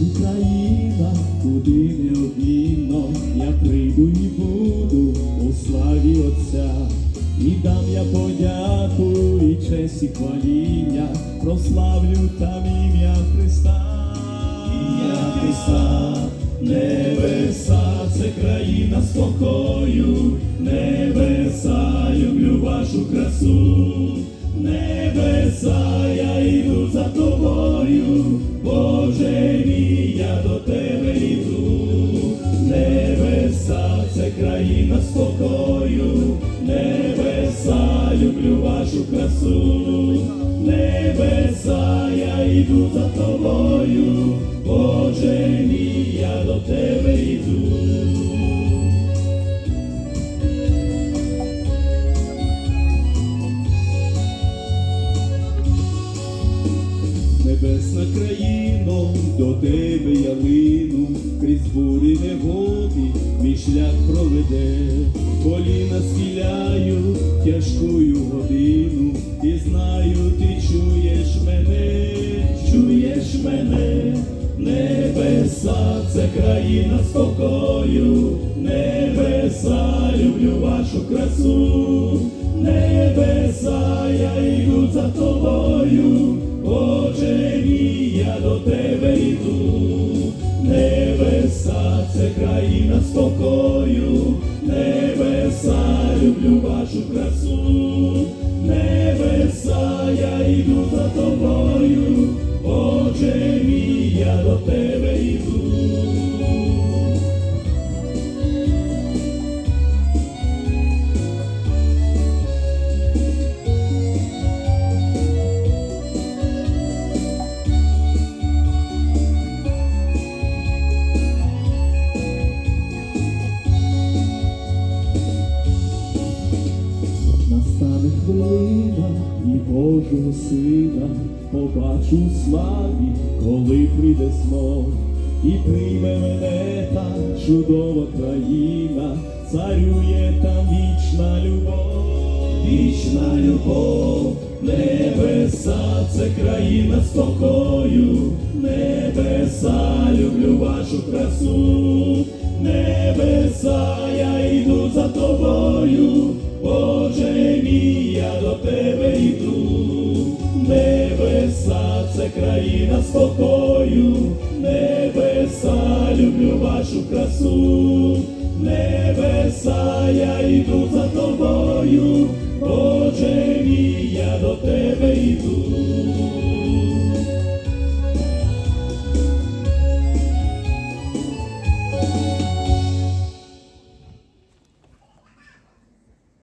Україна, куди неодмінно я прийду і буду у славі Отця, і дам я подяку, і честь, і хваління, прославлю там ім'я Христа. Це країна спокою, небеса, люблю вашу красу, небеса, я йду за тобою, Боже Небесна країно, до тебе я лину, крізь бурі негоди, мій шлях проведе, коліна схиляю тяжкую годину, і знаю, ти чуєш мене, чуєш мене, небеса, це країна спокою, небеса, люблю вашу красу, вашу красу, небеса, я йду за тобою, Боже мій, я до тебе Хвилина і Божого сина побачу у славі, коли прийде знов, і прийме мене та чудова країна, царює там вічна любов, вічна любов, небеса, це країна спокою, небеса, люблю вашу красу, небеса, я йду за тобою. Країна спокою, небеса, люблю вашу красу, небеса, я йду за тобою,